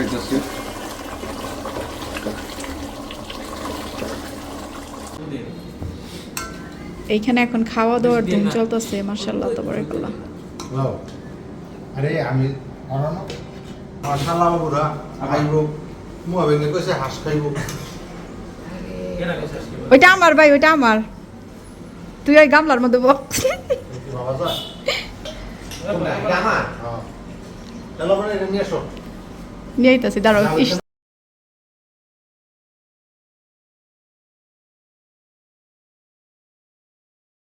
খাইতেছে। এইখানে এখন খাওয়া দাওয়ার দিন চলতেছে মার্শাল্লাহ তাবারাকাল্লাহ আরে আমি শালা বাবুরা খাইব। ভেঙে কইছে হাঁস খাইব? ওইটা আমার ভাই ওইটা আমার। তুই ওই গামলার মধ্যে বল বাবা যায়? এটা আমার চলো এটা নিয়ে এসো নিয়ে আইতাছি দাঁড়াও ইস।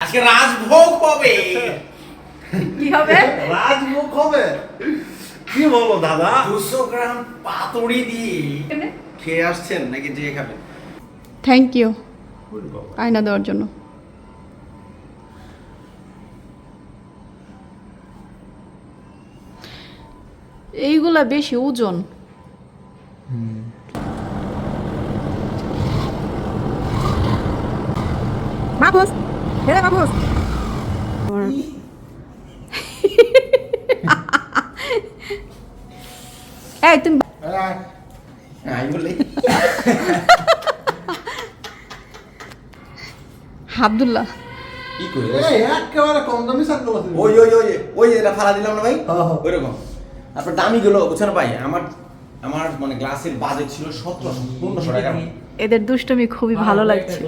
আজকে রাজভোগ পাবে কি হবে? রাজমুখ হবে। কি বলো দাদা? দুশো গ্রাম দিয়ে খেয়ে আসছেন নাকি যে খাবেন? থ্যাংক ইউ আয়না দেওয়ার জন্য। এইগুলা বেশি ওজন মাহফুজ হেরে মাহফুজ এই তুমি আব্দুল্লাহ কি করি একেবারে কম দামি সার্কেল আছে ওই ওই ওই ওই যেটা ফালা দিলাম না ভাই হ্যাঁ, হ্যাঁ। ওইরকম তারপর দামি গুলো বুঝছেন ভাই আমার আমার মানে গ্লাসের বাজেট ছিল সতেরোশো পনেরোশো টাকা এদের দুষ্টমি খুবই ভালো লাগছে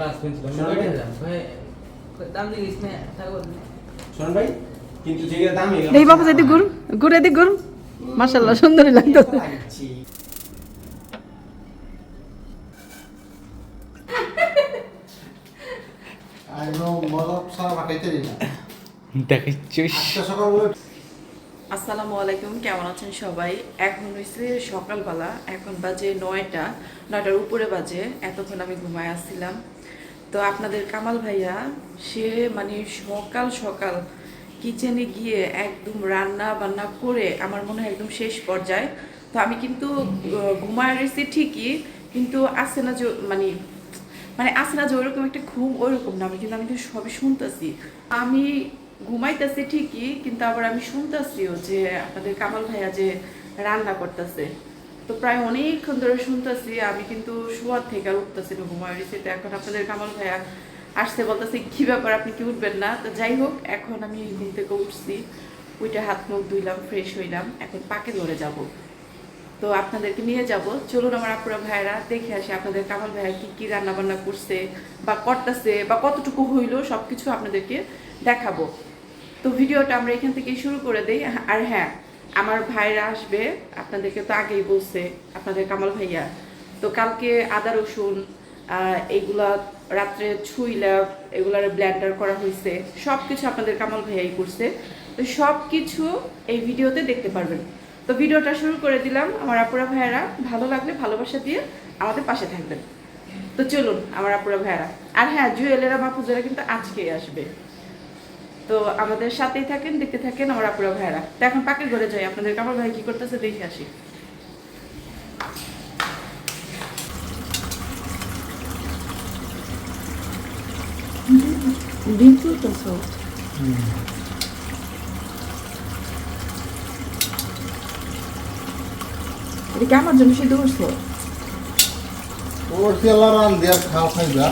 ভাই কিন্তু দামি বাবু এদিক সুন্দরই আসসালামু আলাইকুম কেমন আছেন সবাই? এখন হয়েছে সকালবেলা এখন বাজে নয়টা নয়টার উপরে বাজে এতক্ষণ আমি ঘুমায় আসছিলাম। তো আপনাদের কামাল ভাইয়া, সে মানে সকাল সকাল কিচেনে গিয়ে একদম রান্না বান্না করে আমার মনে হয় একদম শেষ পর্যায়ে। তো আমি কিন্তু ঘুমায় রয়েছি ঠিকই, কিন্তু আসছে না যে মানে মানে আসে না যে ওইরকম একটা ঘুম ওইরকম না, আমি কিন্তু আমি কিন্তু সবই শুনতেছি। আমি ঘুমাইতেছি ঠিকই, কিন্তু আবার আমি শুনতেছিও যে আপনাদের কামাল ভাইয়া যে রান্না করতেছে। তো প্রায় অনেকক্ষণ ধরে শুনতেছি, আমি কিন্তু শোয়ার থেকে আর উঠতেছি না, ঘুমায় তো এখন আপনাদের কামাল ভাইয়া আসতে বলতেছে, কি ব্যাপার, আপনি কি উঠবেন না? তো যাই হোক, এখন আমি ঘুম থেকে উঠছি ওইটা হাত মুখ ধুইলাম ফ্রেশ হইলাম, এখন পাকে ধরে যাব। তো আপনাদেরকে নিয়ে যাব। চলুন আমার আপুরা ভাইরা দেখে আসি আপনাদের কামাল ভাইয়া কি কি রান্না বান্না করছে, বা করতেছে, বা কতটুকু হইল, সবকিছু আপনাদেরকে দেখাবো। তো ভিডিওটা আমরা এখান থেকে শুরু করে দেই। আর হ্যাঁ আমার ভাইরা আসবে, আপনাদেরকে তো আগেই বলছে, আপনাদের কামাল ভাইয়া। তো কালকে আদা রসুন এইগুলা রাত্রে ছুইলা, এগুলার ব্ল্যান্ডার করা হয়েছে সব কিছু আপনাদের কামাল ভাইয়াই করছে। তো সব কিছু এই ভিডিওতে দেখতে পারবেন। তো ভিডিওটা শুরু করে দিলাম। আমার আপুরা ভাইয়েরা, ভালো লাগলে ভালোবাসা দিয়ে আমাদের পাশে থাকবেন। তো চলুন, আমার আপুরা ভাইয়েরা। আর হ্যাঁ জুয়েলেরা, মাহফুজেরা কিন্তু আজকেই আসবে। তো আমাদের সাথেই থাকেন দেখতে থাকেন আমার আপুরা ভাইয়েরা। তো এখন পাকে ঘরে যাই আপনাদের কামাল ভাই কি করতেছে দেখে আসি। তুলতেছো এটা কি আমার জন্য সিদ্ধ করছ? ওর খাইবা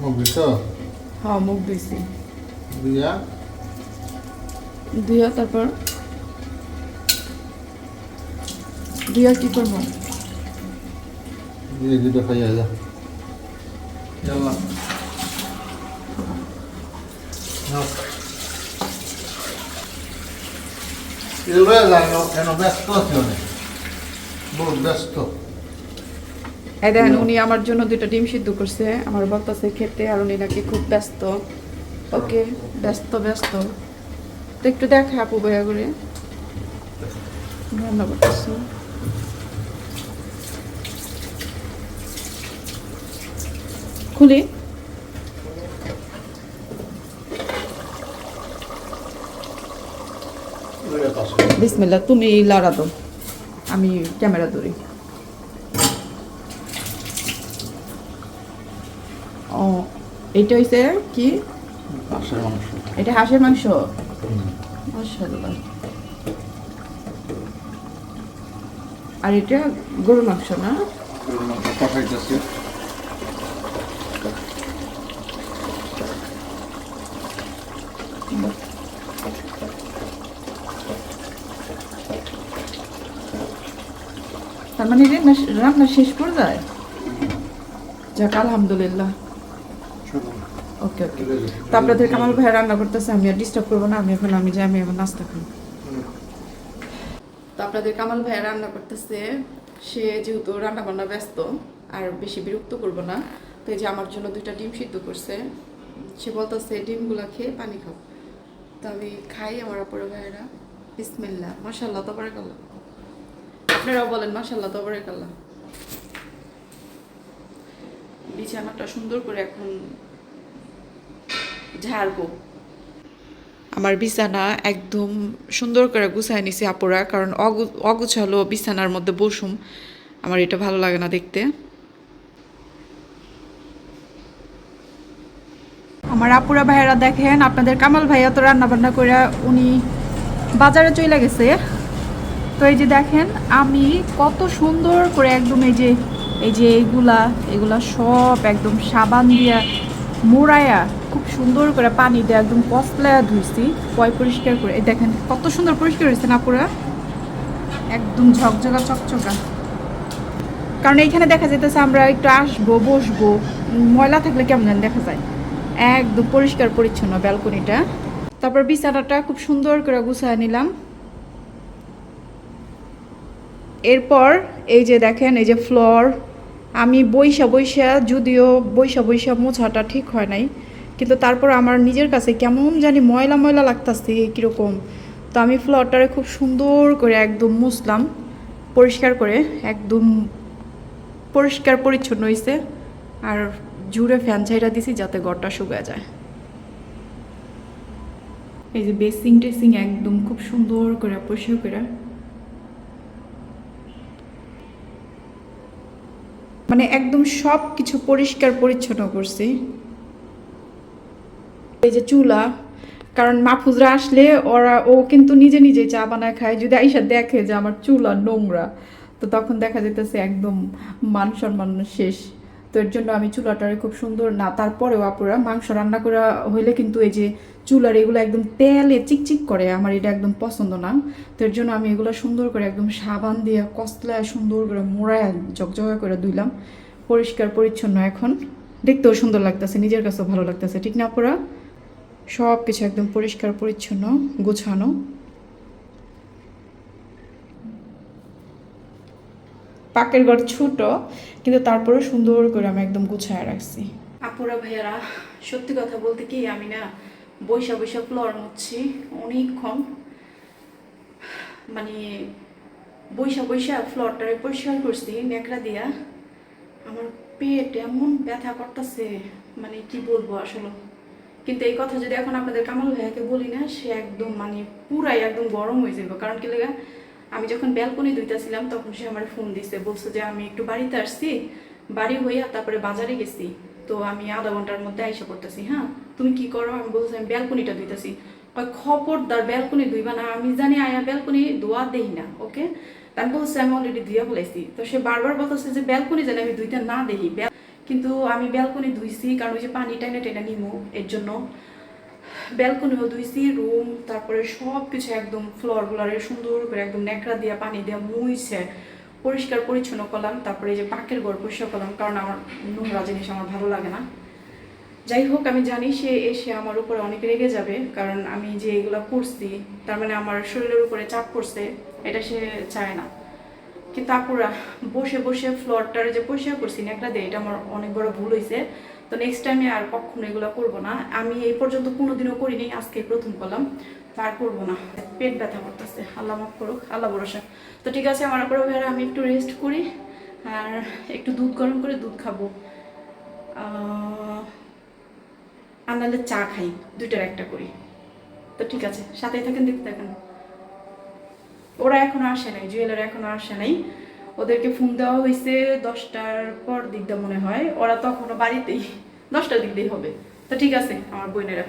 মুগি তো হ্যাঁ মুখ দিছি। দিয়া দুইয়া তারপর? দুইয়া কি করব? খাইয়া যা। ব্যস্ত আছে অনেক। বহুত ব্যস্ত। এই দেখেন উনি আমার জন্য দুটো ডিম সিদ্ধ করছে। আমার বলতেছে খেতে আর উনি নাকি খুব ব্যস্ত। ওকে ব্যস্ত ব্যস্ত। তো একটু দেখ আপু বয়া করে। রান্না করতেছি খুলি। বিসমিল্লা তুমি লাড়া দো আমি ক্যামেরা ধরি। ও এটা হইছে কি? মাংস। এটা হাঁসের মাংস? মাশাআল্লাহ। আর এটা গরুর মাংস না? কষাইতেছে তার মানে রান্না রান্না শেষ করে যায় যাক আলহামদুলিল্লাহ। ওকে ওকে। তো আপনাদের কামাল ভাই রান্না করতেছে, আমি আর ডিস্টার্ব করব না, আমি এখন আমি যাই, আমি এখন নাস্তা খাই তো আপনাদের কামাল ভাই রান্না করতেছে, সে যেহেতু রান্না বান্না ব্যস্ত, আর বেশি বিরক্ত করব না, তো এই যে আমার জন্য দুইটা ডিম সিদ্ধ করছে, সে বলতেছে, ডিমগুলো খেয়ে পানি খাও। তো আমি খাই আমার অপর ভাইয়েরা বিসমিল্লা তো বারাকাল্লাহ আপনারাও বলেন মাসাল্লাহ তো বারাকাল্লাহ বিছানাটা সুন্দর করে এখন ঝাড়বো আমার বিছানা একদম সুন্দর করে গুছায় নিছি আপুরা, কারণ অগু- অগুছালো বিছানার মধ্যে বসুম। আমার এটা ভালো লাগে না দেখতে। আমার আপুরা ভাইয়েরা দেখেন, আপনাদের কামাল ভাইয়া তো রান্না বান্না করে উনি বাজারে চলে গেছে। তো এই যে দেখেন, আমি কত সুন্দর করে একদম এই যে এই যে এইগুলা এগুলা সব একদম সাবান দিয়া মোড়ায়া খুব সুন্দর করে পানি দিয়ে একদম কসলায়া ধুইছি, পয় পরিষ্কার করে। দেখেন কত সুন্দর পরিষ্কার হয়েছে না পুরা? একদম ঝকঝকা, চকচকা। কারণ এইখানে দেখা যেতেছে আমরা একটু আসব, বসবো, ময়লা থাকলে কেমন যেন দেখা যায়। একদম পরিষ্কার, পরিচ্ছন্ন ব্যালকনিটা। তারপর বিছানাটা খুব সুন্দর করে গুছায় নিলাম। এরপর এই যে দেখেন, এই যে ফ্লোর আমি বৈশা বৈশা যদিও বৈশা বৈশা মোছাটা ঠিক হয় নাই, কিন্তু তারপর আমার নিজের কাছে কেমন জানি ময়লা ময়লা লাগতাছে কীরকম। তো আমি ফ্লোরটারে খুব সুন্দর করে একদম মুছলাম, পরিষ্কার করে একদম পরিষ্কার পরিচ্ছন্ন হয়েছে আর জুড়ে ফ্যান ছাইরা দিছি যাতে ঘরটা শুকায় যায়। এই যে বেসিং টেসিং একদম খুব সুন্দর করে পরিষ্কার করে মানে একদম সব কিছু পরিষ্কার পরিচ্ছন্ন করছি। এই যে চুলা, কারণ মাহফুজরা আসলে ওরা, ও কিন্তু নিজে নিজে চা বানায় খায়। যদি আইসা দেখে যে আমার চুলা নোংরা, তো তখন দেখা যেতেছে একদম মান সম্মান শেষ। তো এর জন্য আমি চুলাটারে খুব সুন্দর না, তারপরেও আপুরা মাংস রান্না করা হইলে কিন্তু এই যে চুলার এগুলো একদম তেলে চিকচিক করে, আমার এটা একদম পছন্দ না। তো এর জন্য আমি এগুলো সুন্দর করে একদম সাবান দিয়ে কসলায় সুন্দর করে মোড়ায় জকজকা করে ধুইলাম। পরিষ্কার, পরিচ্ছন্ন এখন। দেখতেও সুন্দর লাগতেছে, নিজের কাছেও ভালো লাগতেছে। ঠিক না আপুরা? সব কিছু একদম পরিষ্কার, পরিচ্ছন্ন, গোছানো। পাকের ঘর ছোট, কিন্তু তারপরে সুন্দর করে আমি একদম গুছায় রাখছি। আপুরা ভাইয়ারা, সত্যি কথা বলতে কি, আমি না বৈশা বৈশা ফ্লোর মুচ্ছি অনেকক্ষণ। মানে বৈশা বৈশা ফ্লোরটারে পরিষ্কার করছি নেকড়া দিয়া। আমার পেট এমন ব্যথা করতেছে মানে কি বলব আসলে। কিন্তু এই কথা যদি এখন আপনাদের কামাল ভাইয়াকে বলি না, সে একদম মানে পুরাই একদম গরম হয়ে যাবে কারণ কি লেগা, আমি যখন ব্যালকনি দুইতেছিলাম তখন সে আমার ফোন দিছে, বলছে যে আমি একটু বাড়িতে আসছি, বাড়ি হইয়া তারপরে বাজারে গেছি। তো আমি আধা ঘণ্টার মধ্যে আইসা করতেছি হ্যাঁ? তুমি কি করো? আমি বলছি আমি ব্যালকনিটা ধুইতেছি। খবরদার ব্যালকনি ধুইবা না, আমি জানি আয়া ব্যালকনি ধোয়া দেই না, ওকে? তাই বলছে, আমি অলরেডি ধুইয়া ফেলাইছি। তো সে বারবার বলতেছে যে, ব্যালকনি জানি আমি ধুইতে না দেখি কিন্তু আমি ব্যালকনি ধুইছি, কারণ ওই যে পানি টাইনে টেনে নিমু, এর জন্য। ব্যালকনিও ধুইছি, রুম, তারপরে সব কিছু একদম ফ্লোরগুলারে সুন্দর করে একদম ন্যাকড়া দিয়া পানি দিয়া মুইছে। পরিষ্কার পরিচ্ছন্ন করলাম তারপরে যে পাকের ঘর পরিষ্কার করলাম কারণ আমার নোংরা জিনিস আমার ভালো লাগে না। যাই হোক, আমি জানি সে এসে আমার উপরে অনেক রেগে যাবে, কারণ আমি যে এগুলো করছি, তার মানে আমার শরীরের উপরে চাপ পড়ছে, এটা সে চায় না। কিন্তু আপুরা, বসে বসে ফ্লোরটারে যে পরিষ্কার করছি না একটা দিয়ে, এটা আমার অনেক বড় ভুল হয়েছে তো নেক্সট টাইমে আর কখনো এগুলো করব না। আমি এই পর্যন্ত কোনোদিনও করিনি, আজকে প্রথম করলাম আর করব না। পেট ব্যথা করতেছে, আল্লাহ মাফ করুক, আল্লাহ ভরসা। তো ঠিক আছে আমার উপরে ভাইরা আমি একটু রেস্ট করি আর একটু দুধ গরম করে দুধ খাব। আর নাহলে চা খাই, দুইটার একটা করি। তো ঠিক আছে, সাথেই থাকেন, দেখতে থাকেন। ওরা এখনও আসে নাই, জুয়েলার এখনও আসে নাই। ওদেরকে ফোন দেওয়া হয়েছে দশটার পর দিকটা মনে হয়। ওরা তখনও বাড়িতেই, দশটার দিক দিয়ে হবে। তো ঠিক আছে, আমার বোনেরা।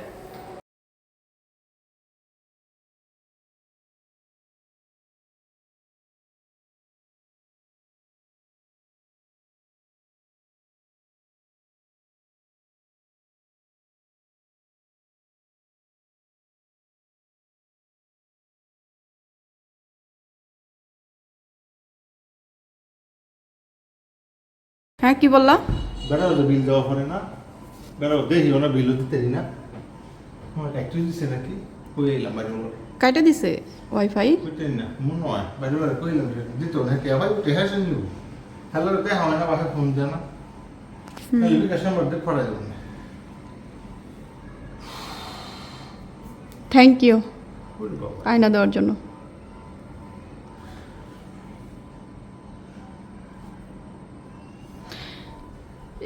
হ্যাঁ কি বললা? বেড়াও তো বিল দেওয়া পরে না। বেড়াও দেখি ওনা বিলও দিতে না। আমার একটু দিছে নাকি? কই এলাম বাড়ি কাইটা দিছে ওয়াইফাই? কইতেন না মনে হয়। বাড়ি বাড়ি কইলাম যে দিত না কে? ভাই উঠে হাসেন নিব হ্যালো কে হয় না বাসা ফোন দেয় না। এই বিকাশের মধ্যে পড়া যাবে না। থ্যাংক ইউ আয়না দেওয়ার জন্য।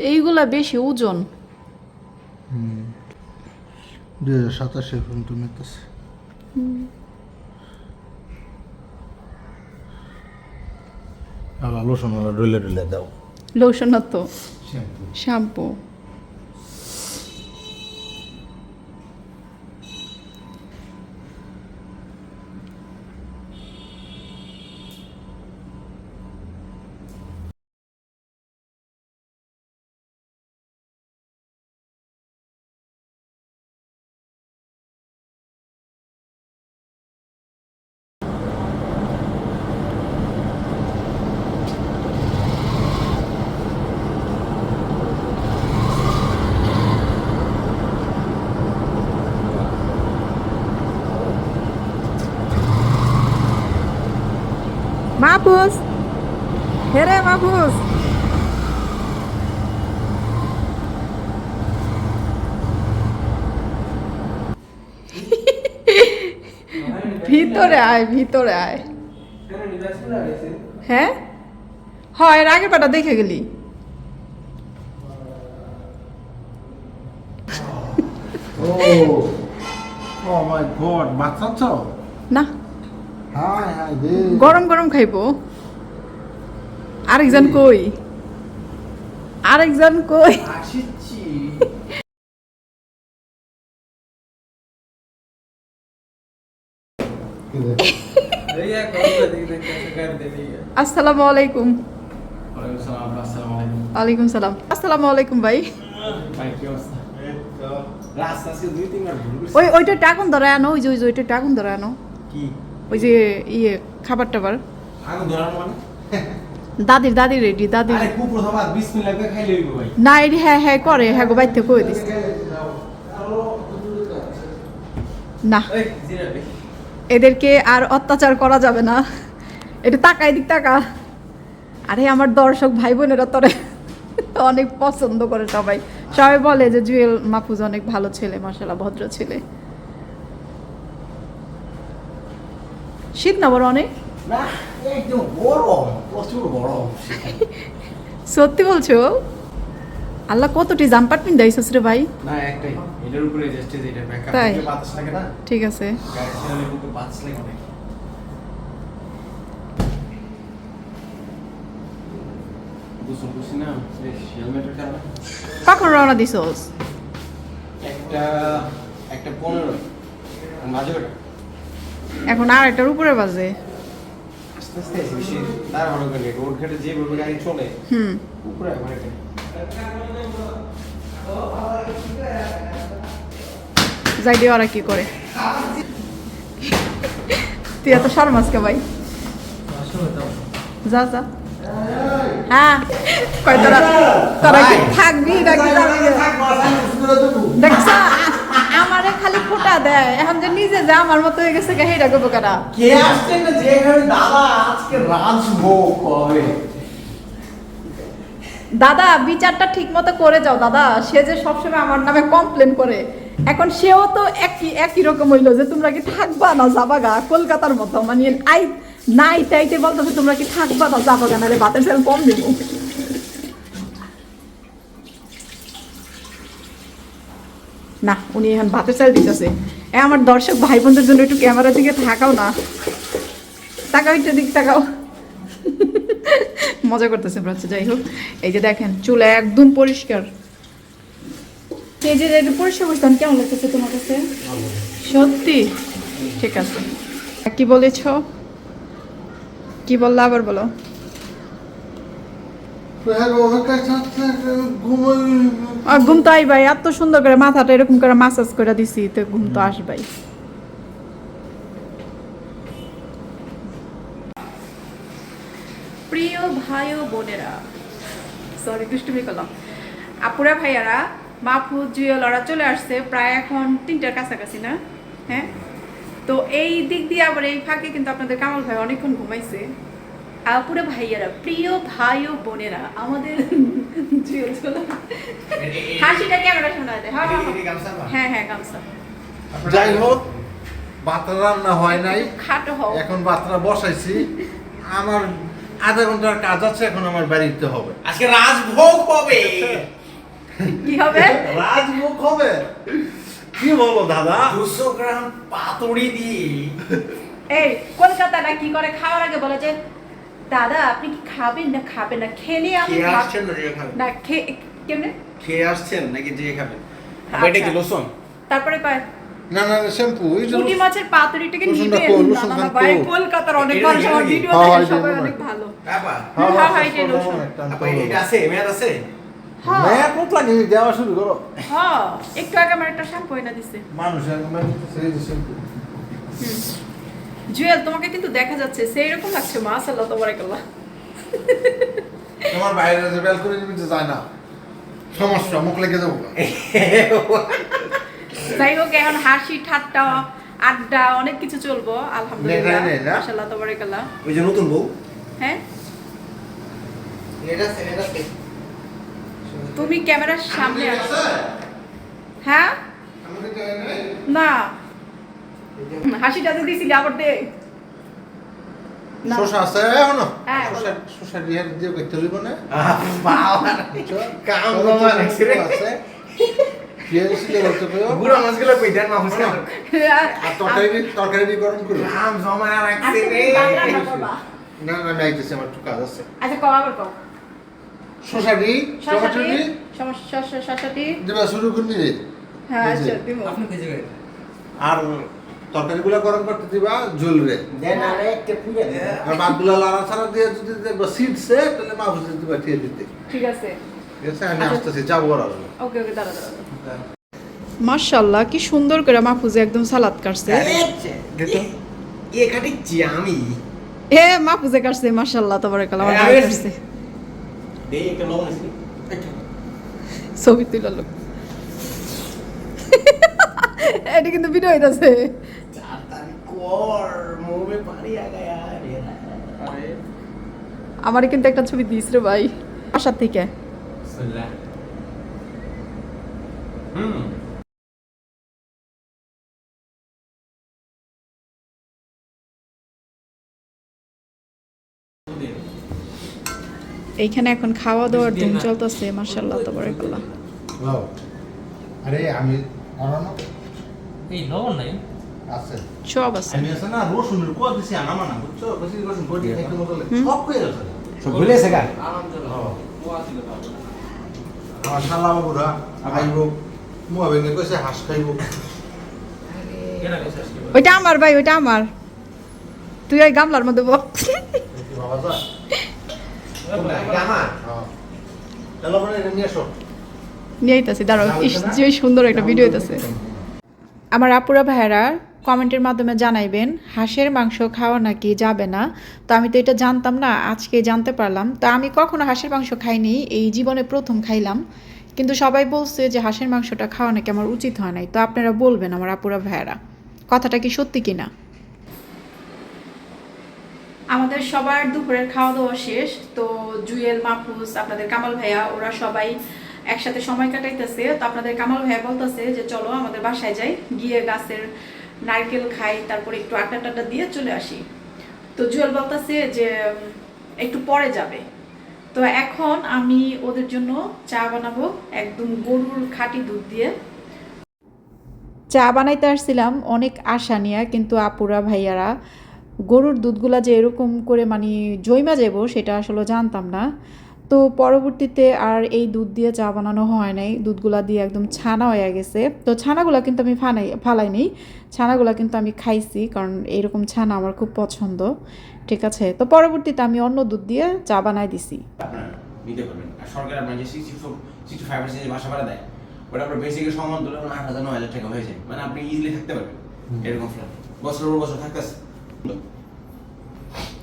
এইগুলা বেশি ওজন। দুই হাজার সাতাশে পর্যন্ত মেতেছে আর লোশন ডলে ডলে দাও। লোশন না তো শ্যাম্পু শ্যাম্পু মাহফুজ হেরে মাহফুজ। ভিতরে আয় ভিতরে আয়। হ্যাঁ? হয় এর আগের পাটা দেখে গেলি। না। গরম গরম খাইবো। আরেকজন কই? আরেকজন কই? আসসালামু আলাইকুম। ওয়ালাইকুম সালাম। আসসালামু আলাইকুম ভাই। ওই ওইটা টাকুন ধরে আনো ওই যে ওই যে ওইটা টাকুন ধরে আনো। ওই যে ইয়ে খাবার টাবার। ধরানো মানে? দাদির দাদি রেডি দাদি আরে খুব প্রথম 20 মিনিট লাগবে খাইলে হইব ভাই। না এটি হ্যাঁ হ্যাঁ করে হ্যাঁ গো বাইতে কই দিস না। এদেরকে আর অত্যাচার করা যাবে না। এটা টাকা দিক টাকা আরে আমার দর্শক ভাই বোনেরা তোরে অনেক পছন্দ করে সবাই। সবাই বলে যে জুয়েল মাহফুজ অনেক ভালো ছেলে মার্শাল্লাহ ভদ্র ছেলে। শীত না বড় অনেক? না একদম গরম প্রচুর গরম। সত্যি বলছো? আল্লাহ কতটি জাম্পার পিন্দাইছিস রে ভাই? না একটাই। এটার উপরে জাস্ট যেটা ব্যাকআপ তাই? বাতাস লাগে না? ঠিক আছে। গাড়ি চালালে কিন্তু বাতাস লাগে অনেক। কখন রওনা দিছস একটা একটা পনেরো মাঝে এখন আর একটার উপরে বাজে। আস্তে আস্তে বেশি তাড়াহুড়ো করে রোড ঘাটে যেভাবে গাড়ি চলে। উপরে একবারে যাই দিয়ে ওরা কি করে? তুই এত আজকে ভাই। যা যা। হ্যাঁ কয় তোরা তোরা কি থাকবি নাকি যাবি দেখছ আমারে খালি ফোটা দেয়। এখন যে নিজে যে আমার মতো হয়ে গেছে কে হেটা করব কেনা কে আসছে না যে দাদা আজকে রাজভোগ হবে। দাদা বিচারটা ঠিক মতো করে যাও দাদা। সে যে সবসময় আমার নামে কমপ্লেন করে এখন সেও তো একই একই রকম হইল যে তোমরা কি থাকবা না যাবা গা? কলকাতার মতো মানে আই নাই তাইতে বলতেছে তোমরা কি থাকবা না যাবা গা? নাহলে ভাতের চাল কম দেবো। না, উনি এখন ভাতের চাল দিতেছে। এ আমার দর্শক ভাই বোনদের জন্য একটু ক্যামেরা দিকে থাকাও না। তাকাও একটু দিক তাকাও। মজা করতেছে বাচ্চা যাই হোক। এই যে দেখেন, চুল একদম পরিষ্কার। এই যে একটু পরিষ্কার করতাম কেমন লাগতেছে তোমার কাছে? সত্যি? ঠিক আছে। কি বলেছ? কি বলল আবার বলো? ঘুম তো আইবাই এত সুন্দর করে মাথাটা এরকম করে মাসাজ করে দিছি তো ঘুম তো আসবাই। প্রিয় ভাই ও বোনেরা সরি দুষ্টুমি করলাম। আপুরা ভাইয়ারা মাফু জুয়েল ওরা চলে আসছে প্রায় এখন তিনটার কাছাকাছি না? হ্যাঁ? তো এই দিক দিয়ে আবার এই ফাঁকে কিন্তু আপনাদের কামাল ভাই অনেকক্ষণ ঘুমাইছে। আপুরা ভাইয়ারা প্রিয় ভাই ও বোনেরা আমাদের হাসিটা ক্যামেরা শোনা যায় হ্যাঁ হ্যাঁ, হ্যাঁ। হ্যাঁ গামছা। যাই হোক বাতরা রান্না হয় নাই। খাটো হও। এখন বাতরা বসাইছি। আমার আধা ঘণ্টার কাজ আছে এখন আমার বাড়িতে হবে। আজকে রাজভোগ হবে। কি হবে? রাজভোগ হবে। কি বলো দাদা? দুশো গ্রাম পাতুড়ি দিয়ে। এই কলকাতা না কি করে? খাওয়ার আগে বলে যে দাদা আপনি কি খাবেন? না খাবেন না খেলে আমি খেয়ে আসছেন না যে খাবেন না খেয়ে কেমনে? খেয়ে আসছেন নাকি যে খাবেন এটা কি আচ্ছা। লোসন? তারপরে কয়? না না শ্যাম্পু ওই যে পুঁটি মাছের পাতুরিটাকে কো- না না ভাই কলকাতার অনেক মানুষ আমার ভিডিও হ্যাঁ, দেখে সবাই অনেক ভালো। বাবা। হ্যাঁ, হ্যাঁ, এটা রসুন। আপা, এটা আছে মেয়াদ আছে? হ্যাঁ। মেয়ে কোথা দেওয়া শুরু করো? হ্যাঁ একটু আগে আমার একটা শ্যাম্পু এনে দিছে। মানুষ একদম সেই শ্যাম্পু। জুয়েল তোমাকে কিন্তু দেখা যাচ্ছে সেই রকম লাগছে মাশাআল্লাহ তাবারাকাল্লাহ। তোমার বাইরে যে ব্যালকনি নিতে যায় না সমস্যা মুখ লেগে যাব। যাই হোক এখন হাসি ঠাট্টা আড্ডা অনেক কিছু চলবো আলহামদুলিল্লাহ? মাশাআল্লাহ তাবারাকাল্লাহ। ওই যে নতুন বউ? হ্যাঁ? তুমি ক্যামেরার সামনে আসো হ্যাঁ? না। হাসিটা তো দিছিলি আবার দে। শশা আছে এখনও? হ্যাঁ, শশা দিয়ে করতে হইব না? কাম জমা রাখছে রে। আছে। তরকারি গরম করো। না না আমি আইতেছি আমার একটু কাজ আছে। আচ্ছা কও আবার কও। শশা শশাটি শশাটি দেবা শুরু করনি হ্যাঁ। আচ্ছা আর তরকারিগুলো গরম করতে দিবা জ্বলবে আরে লাড়া ছাড়া দিয়ে যদি দেখবা সিটছে তাহলে দিবা ঠিক দিতে। ঠিক আছে। ঠিক আছে আমি আচ্ছা। আসতেছি যাব ওকে ওকে দাঁড়া দাঁড়া দাঁড়া। কি সুন্দর করে মাহফুজে একদম সালাদ কাটছে। এ কাটিছি আমি এ মাহফুজে কাটছে মাশাল্লাহ তাবারাকাল্লাহ আমার হ্যাঁ, আমি- কাটছে। এই একটা লবণ আছে। ছবি তুলে লোক এটা কিন্তু ভিডিও হইতাছে। আমারে কিন্তু একটা ছবি দিস রে ভাই। বাসার থেকে। হুম। এইখানে এখন খাওয়া দাওয়ার দিন চলতেছে তাবারাকাল্লাহ। হ্যালো আরে আমি অরণ্য। এই লবণ নাই? সব আছে। আমি আছে না রসুনের কোয়া দিছি আনা মানা বুঝছ? বেশি রসুন কোয়া দিয়ে খাইতে মতো সব কই আছে সব ভুলে গেছে গা। আমার শালা বাবুরা খাইব মুয়া কইছে হাঁস খাইব। কেনা গেছে আজকে ওইটা আমার ভাই ওইটা আমার। তুই ওই গামলার মধ্যে বল কি বাবা যায় আমার? হ্যাঁ। নিয়ে আইতাছি দাঁড়াও যে সুন্দর একটা ভিডিও হইতাছে। আমার আপুরা ভাইয়ারা কমেন্টের মাধ্যমে জানাইবেন, হাঁসের মাংস খাওয়া নাকি যাবে না? তো আমি তো এটা জানতাম না, আজকে জানতে পারলাম। তো আমি কখনো হাঁসের মাংস খাইনি, এই জীবনে প্রথম খাইলাম। কিন্তু সবাই বলছে যে হাঁসের মাংসটা খাওয়া নাকি আমার উচিত হয় নাই। তো আপনারা বলবেন আমার আপুরা ভাইয়ারা, কথাটা কি সত্যি কিনা আমাদের সবার দুপুরের খাওয়া দাওয়া শেষ। তো জুয়েল, মাহফুজ, আপনাদের কামাল ভাইয়া, ওরা সবাই একসাথে সময় কাটাইতেছে। তো আপনাদের কামাল ভাইয়া বলতেছে যে, চলো আমাদের বাসায় যাই, গিয়ে গাছের নারকেল খাই, তারপরে একটু আটা টাড্ডা দিয়ে চলে আসি। তো জুয়েল বলতেছে যে একটু পরে যাবে। তো এখন আমি ওদের জন্য চা বানাবো, একদম গরুর খাঁটি দুধ দিয়ে। চা বানাইতে আসছিলাম অনেক আশা নিয়ে, কিন্তু আপুরা, ভাইয়ারা, গরুর দুধগুলা যে এরকম করে মানে জৈমা যাব সেটা আসলে জানতাম না। তো পরবর্তীতে আর এই দুধ দিয়ে চা বানানো হয় নাই। দুধগুলা দিয়ে একদম ছানা হয়ে গেছে। তো ছানাগুলা কিন্তু আমি ফানাই ফালাইনি। ছানাগুলা কিন্তু আমি খাইছি কারণ এরকম ছানা আমার খুব পছন্দ। ঠিক আছে? তো পরবর্তীতে আমি অন্য দুধ দিয়ে চা বানাই দিছি। নিতে পারবেন। আর সরকার আপনার যে sixty four sixty five percent বাসা ভাড়া দেয় ওটা আপনার বেসিকের সমান ধরে আট হাজার নয় হাজার টাকা হয়ে যায়। মানে আপনি ইজিলি থাকতে পারবেন। এরকম ফ্ল্যাট বছরের বছর থাকতেছে।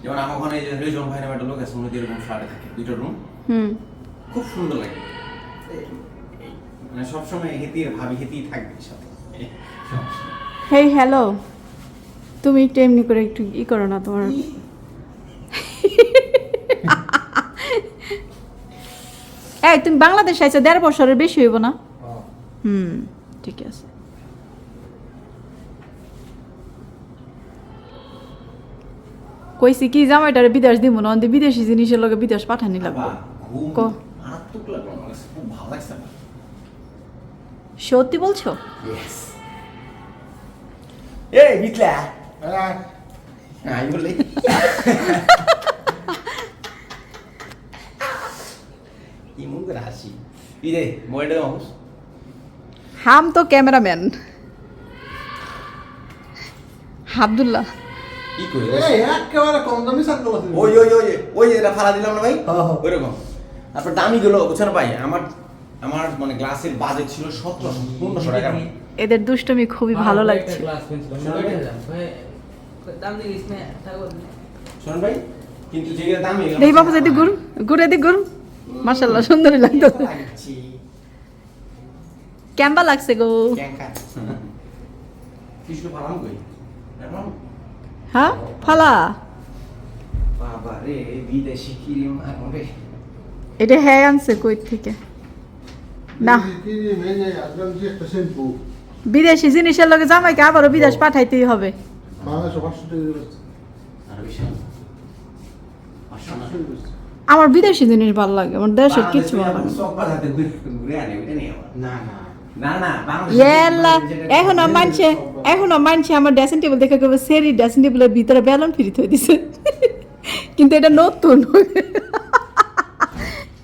যেমন আমার ওখানে যে রেজন ভাই নামে একটা লোক আছে উনি এরকম ফ্ল্যাটে থাকে দুইটা রুম হুম। খুব সুন্দর লাগে। মানে সবসময় হেতিয়ে ভাবি হেতিয়ে থাকবে সাথে। Hey hello. তুমি একটু এমনি করে একটু ই করো না তোমার। এই তুমি বাংলাদেশ আইছো দেড় বছরের বেশি হইব না? হুম ঠিক আছে। কইছি কি জামাইটারে বিদেশ দিব না অন্তে বিদেশি জিনিসের লগে বিদেশ পাঠানি লাগবে। ক। সত্যি বলছো. এই বিটলা করে হাসি? মোবাইলটা মানুষ হাম তো ক্যামেরাম্যান। আব্দুল্লাহ কি করে এই একেবারে কম দামি সাইকেল আছে। ওই ওই ওই ওই এটা ফালা দিলাম না ভাই? হ্যাঁ, হ্যাঁ। ওইরকম। তারপর দামি গুলো বুঝছেন ভাই? আমার আমার মানে গ্লাসের বাজেট ছিল সতেরোশো পনেরোশো টাকা। এদের দুষ্টমি খুবই ভালো লাগছে। ক্লাস পেন্সিল আমি ভাই। দাম দিস না থাকো শোনেন ভাই কিন্তু যেগুলো দামি এগুলো দেখি যদি গুরু গুরু এদিক গুরু মাশাল্লাহ সুন্দরই লাগতো। কেম্বা লাগছে? গো। কিছু কই? এখন হ্যাঁ ফালা বাবা রে বিদেশি ক্রিম আরে এটা হ্যাঁ আনছে কই থেকে না বিদেশি জিনিসের লগে জামাইকে আবারও বিদেশ পাঠাইতেই হবে। আমার বিদেশি জিনিস ভালো লাগে আমার দেশের কিছু ভালো লাগে না। সব বাজাতে ঘুরে আনে ওইটা নিয়ে আমার না না না না বাংলাদেশে ইয়েল্লা যেটা- এখনও মানছে এখনও মানছে আমার ড্রেসিং টেবিল দেখে কেবল সেরি ড্রেসিং টেবিলের ভিতরে বেলুন ফিরিত হয়ে দিছে। কিন্তু এটা নতুন।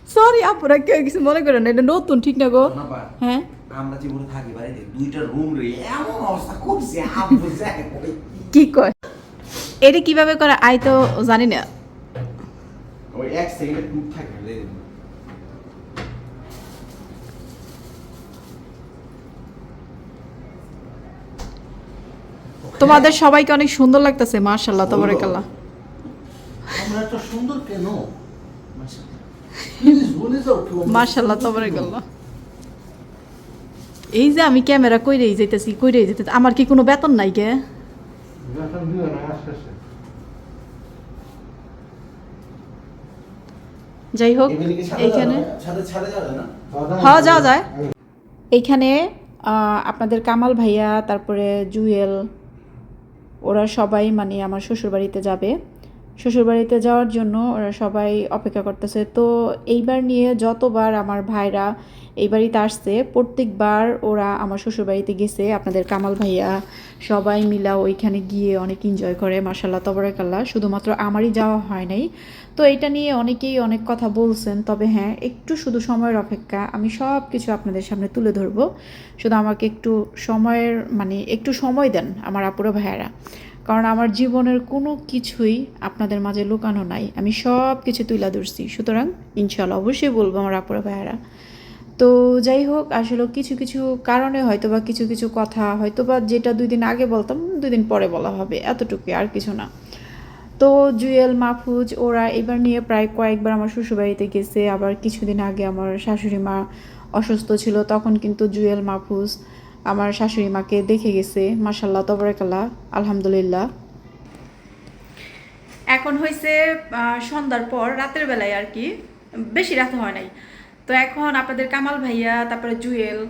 সরি আপুরা কেউ কিছু মনে করেন না এটা নতুন ঠিক না গো? হ্যাঁ? আমরা জীবনে থাকি বাড়িতে দুইটা রুম রে এমন অবস্থা আব্বু কি কয়? এটা কীভাবে করে আই তো জানি না। ওই এক সেকেন্ডে টুপ থাকে তোমাদের সবাইকে অনেক সুন্দর লাগতেছে মার্শাল্লাহ তবরেকাল্লাহ। আমরা এত সুন্দর কেন? মার্শাল্লাহ সুন্দর এই যে আমি ক্যামেরা কইরেই যাইতেছি কইরেই যেতেছি আমার কি কোনো বেতন নাই শেষে। যাই হোক কি এইখানে হ্যাঁ, যাওয়া যায়। এইখানে আপনাদের কামাল ভাইয়া তারপরে জুয়েল ওরা সবাই মানে আমার শ্বশুরবাড়িতে যাবে। শ্বশুরবাড়িতে যাওয়ার জন্য ওরা সবাই অপেক্ষা করতেছে। তো এইবার নিয়ে যতবার আমার ভাইরা এই বাড়িতে আসছে, প্রত্যেকবার ওরা আমার শ্বশুরবাড়িতে গেছে। আপনাদের কামাল ভাইয়া সবাই মিলা ওইখানে গিয়ে অনেক এনজয় করে মার্শাল্লাহ তবরাকাল্লা শুধুমাত্র আমারই যাওয়া হয় নাই। তো এটা নিয়ে অনেকেই অনেক কথা বলছেন, তবে হ্যাঁ একটু শুধু সময়ের অপেক্ষা আমি সব কিছু আপনাদের সামনে তুলে ধরবো। শুধু আমাকে একটু সময়ের মানে একটু সময় দেন আমার আপুরা ভাইয়ারা। কারণ আমার জীবনের কোনো কিছুই আপনাদের মাঝে লুকানো নাই। আমি সব কিছু তুলে ধরছি। সুতরাং ইনশাল্লাহ অবশ্যই বলব আমার আপুরা ভাইয়ারা। তো যাই হোক, আসলে কিছু কিছু কারণে হয়তো বা কিছু কিছু কথা হয়তো বা যেটা দুই দিন আগে বলতাম, দুই দিন পরে বলা হবে। এতটুকুই, আর কিছু না। তো জুয়েল, মাহফুজ ওরা এবার নিয়ে প্রায় কয়েকবার আমার শ্বশুরবাড়িতে গেছে। আবার কিছুদিন আগে আমার শাশুড়ি মা অসুস্থ ছিল, তখন কিন্তু জুয়েল, মাহফুজ আমার শাশুড়ি মাকে দেখে গেছে। মাসাল্লাহ তবরাকাল্লাহ, আলহামদুলিল্লাহ। এখন হয়েছে সন্ধ্যার পর, রাতের বেলায় আর কি। বেশি রাত হয় নাই। তো এখন আপনাদের কামাল ভাইয়া, তারপরে জুয়েল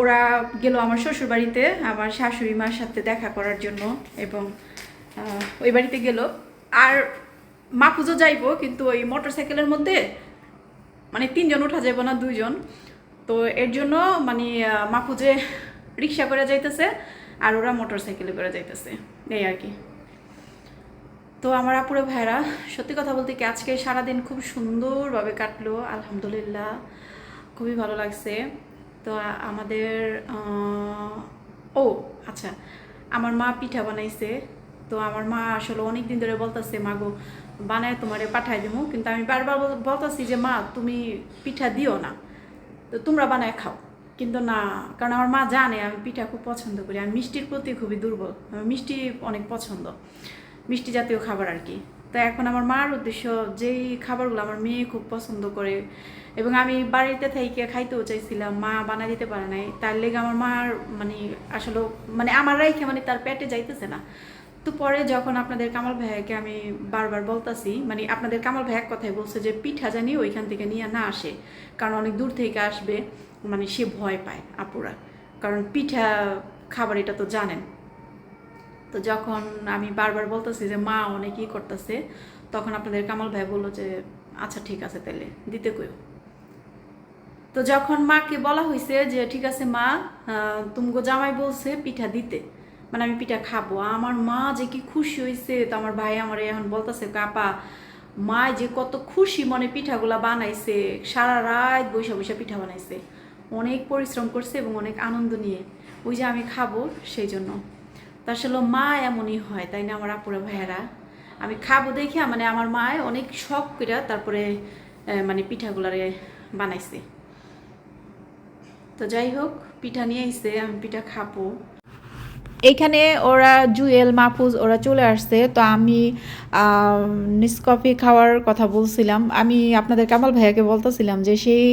ওরা গেল আমার শ্বশুর বাড়িতে আমার শাশুড়ি মার সাথে দেখা করার জন্য এবং ওই বাড়িতে গেল। আর মাহফুজও যাইবো কিন্তু ওই মোটর সাইকেলের মধ্যে মানে তিনজন উঠা যাবে না দুইজন। তো এর জন্য মানে আহ, মাহফুজে রিক্সা করে যাইতেছে আর ওরা মোটর সাইকেলে করে যাইতেছে। এই আর কি। তো আমার আপুরে ভাইরা সত্যি কথা বলতে কি আজকে সারাদিন খুব সুন্দরভাবে কাটলো আলহামদুলিল্লাহ। খুবই ভালো লাগছে। তো আমাদের ও আচ্ছা আমার মা পিঠা বানাইছে। তো আমার মা আসলে অনেক দিন ধরে বলতেছে, মা গো, বানায় তোমারে পাঠাই দেবো কিন্তু আমি বারবার বল- বলতাছি যে, মা, তুমি পিঠা দিও না, তো তোমরা বানায় খাও। কিন্তু না, কারণ আমার মা জানে আমি পিঠা খুব পছন্দ করি। আমি মিষ্টির প্রতি খুবই দুর্বল। আমার মিষ্টি অনেক পছন্দ, মিষ্টি জাতীয় খাবার আর কি। তো এখন আমার মার উদ্দেশ্য যেই খাবারগুলো আমার মেয়ে খুব পছন্দ করে এবং আমি বাড়িতে থেকে খাইতেও চাইছিলাম, মা বানা দিতে পারে নাই, তার লেগে আমার মার মানে আসলে মানে আমার রাইখে মানে তার পেটে যাইতেছে না। তো পরে যখন আপনাদের কামাল ভাইয়াকে আমি বারবার বলতাছি মানে আপনাদের কামাল ভাইয়ার কথাই বলছে যে, পিঠা জানি ওইখান থেকে নিয়ে না আসে, কারণ অনেক দূর থেকে আসবে মানে সে ভয় পায় আপুরা। কারণ পিঠা খাবার এটা তো জানেন। তো যখন আমি বারবার বলতেছি যে, মা অনেকই করতেছে, তখন আপনাদের কামাল ভাই বলল যে আচ্ছা ঠিক আছে তাহলে দিতে কইও। তো যখন মাকে বলা হয়েছে যে, ঠিক আছে মা তুমগো জামাই বলছে পিঠা দিতে মানে আমি পিঠা খাব। আমার মা যে কি খুশি হয়েছে তো আমার ভাই আমার এখন বলতেছে, কাপা, মা যে কত খুশি মনে পিঠাগুলা বানাইছে, সারা রাত বৈশা বৈশা পিঠা বানাইছে। অনেক পরিশ্রম করছে এবং অনেক আনন্দ নিয়ে। ওই যে আমি খাব সেই জন্য। তা আসলে মা এমনই হয়, তাই না আমার আপুরা ভাইয়েরা? আমি খাব দেখে মানে আমার মায় অনেক শখ করে তারপরে মানে পিঠাগুলারে বানাইছে। তো যাই হোক, পিঠা নিয়ে আইসে আমি পিঠা খাব। এইখানে ওরা জুয়েল, মাহফুজ, ওরা চলে আসছে। তো আমি নিসকফি খাওয়ার কথা বলছিলাম। আমি আপনাদের কামাল ভাইয়াকে বলতেছিলাম যে সেই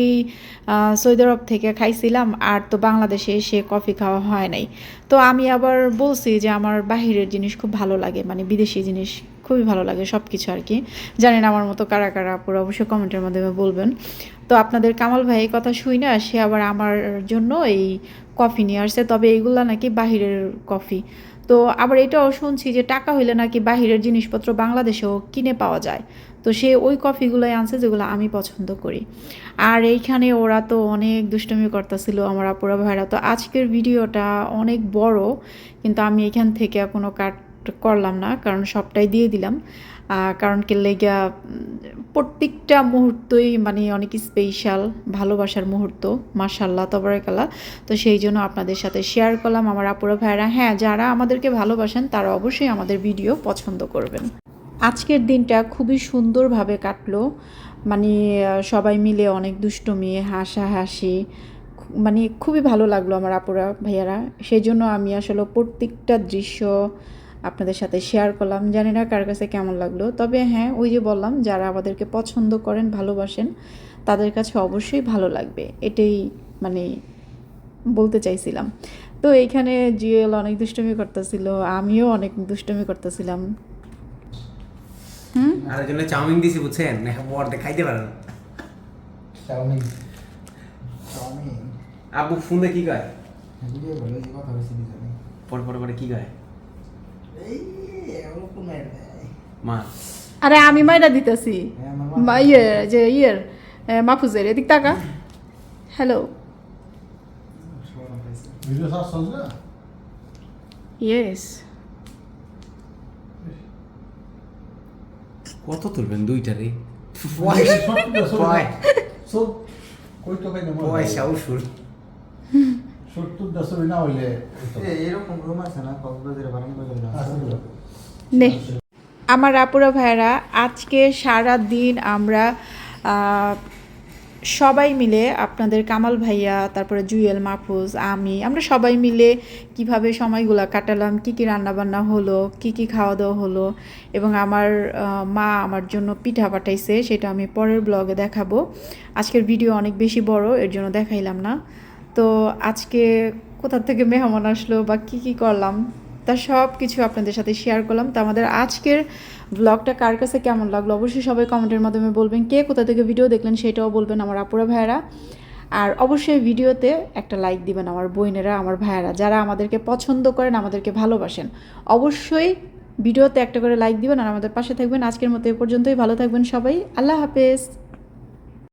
সৌদি আরব থেকে খাইছিলাম আর তো বাংলাদেশে সে কফি খাওয়া হয় নাই। তো আমি আবার বলছি যে আমার বাহিরের জিনিস খুব ভালো লাগে মানে বিদেশি জিনিস খুবই ভালো লাগে সব কিছু আর কি। জানেন আমার মতো কারা কারা পুরো অবশ্যই কমেন্টের মাধ্যমে বলবেন। তো আপনাদের কামাল ভাই এই কথা শুই না, সে আবার আমার জন্য এই কফি নিয়ে আসছে, তবে এইগুলা নাকি বাহিরের কফি। তো আবার এটাও শুনছি যে টাকা হইলে নাকি বাহিরের জিনিসপত্র বাংলাদেশেও কিনে পাওয়া যায়। তো সে ওই কফিগুলোই আনছে যেগুলো আমি পছন্দ করি। আর এইখানে ওরা তো অনেক দুষ্টমি করতেছিল আমার আপুরা ভাইরা। তো আজকের ভিডিওটা অনেক বড়, কিন্তু আমি এখান থেকে কোনো কাট করলাম না, কারণ সবটাই দিয়ে দিলাম। কারণ কি লেগা প্রত্যেকটা মুহূর্তই মানে অনেক স্পেশাল ভালোবাসার মুহূর্ত মাসাল্লাহ তবরাকাল্লাহ। তো সেই জন্য আপনাদের সাথে শেয়ার করলাম। আমার আপুরা ভাইরা হ্যাঁ যারা আমাদেরকে ভালোবাসেন, তারা অবশ্যই আমাদের ভিডিও পছন্দ করবেন। আজকের দিনটা খুবই সুন্দরভাবে কাটলো। মানে সবাই মিলে অনেক দুষ্টুমি, হাসাহাসি মানে খুবই ভালো লাগল আমার আপুরা ভাইয়ারা। সেই জন্য আমি আসলে প্রত্যেকটা দৃশ্য আপনাদের সাথে শেয়ার করলাম। জানি না কার কাছে কেমন লাগল। তবে হ্যাঁ ওই যে বললাম যারা আমাদেরকে পছন্দ করেন ভালোবাসেন তাদের কাছে অবশ্যই ভালো লাগবে। এটাই মানে বলতে চাইছিলাম। তো এইখানে জিএল অনেক দুষ্টমি করতেছিল আমিও অনেক দুষ্টমি করতেছিলাম। হুম? আর জন্য চাউমিন দিছি বুঝছেন? বর খাইতে পারে না। চাউমিন। চাউমিন আব্বু ফোন কি কয়? পরে পরে পরে কি কয় এই এরকম মেরে দেয় মা আরে আমি মাইরা দিতেছি। হ্যাঁ, আমার মা- মা- ইয়ে যে ইয়ের মাহফুজের এদিক টাকা হ্যালো ইয়েস কত তুলবেন দুইটা রে? পয় সব কই তো খাই না পয়সা উসুল সত্তর না হইলে এরকম রুম আছে না কক্সবাজারে তো। নে। আমার আপুরা ভাইরা আজকে সারা দিন আমরা সবাই মিলে আপনাদের কামাল ভাইয়া তারপরে জুয়েল মাহফুজ আমি আমরা সবাই মিলে কীভাবে সময়গুলো কাটালাম কি কি রান্নাবান্না হলো কি কি খাওয়া দাওয়া হলো এবং আমার মা আমার জন্য পিঠা পাঠাইছে সেটা আমি পরের ব্লগে দেখাবো। আজকের ভিডিও অনেক বেশি বড় এর জন্য দেখাইলাম না। তো আজকে কোথা থেকে মেহমান আসলো বা কি কি করলাম, তা সব কিছু আপনাদের সাথে শেয়ার করলাম। তো আমাদের আজকের ব্লগটা কার কাছে কেমন লাগল অবশ্যই সবাই কমেন্টের মাধ্যমে বলবেন, কে কোথা থেকে ভিডিও দেখলেন সেটাও বলবেন আমার আপুরা ভাইয়েরা। আর অবশ্যই ভিডিওতে একটা লাইক দিবেন আমার বোনেরা, আমার ভাইয়েরা, যারা আমাদেরকে পছন্দ করেন, আমাদেরকে ভালোবাসেন। অবশ্যই ভিডিওতে একটা করে লাইক দিবেন আর আমাদের পাশে থাকবেন। আজকের মতো এ পর্যন্তই, ভালো থাকবেন সবাই, আল্লাহ হাফেজ।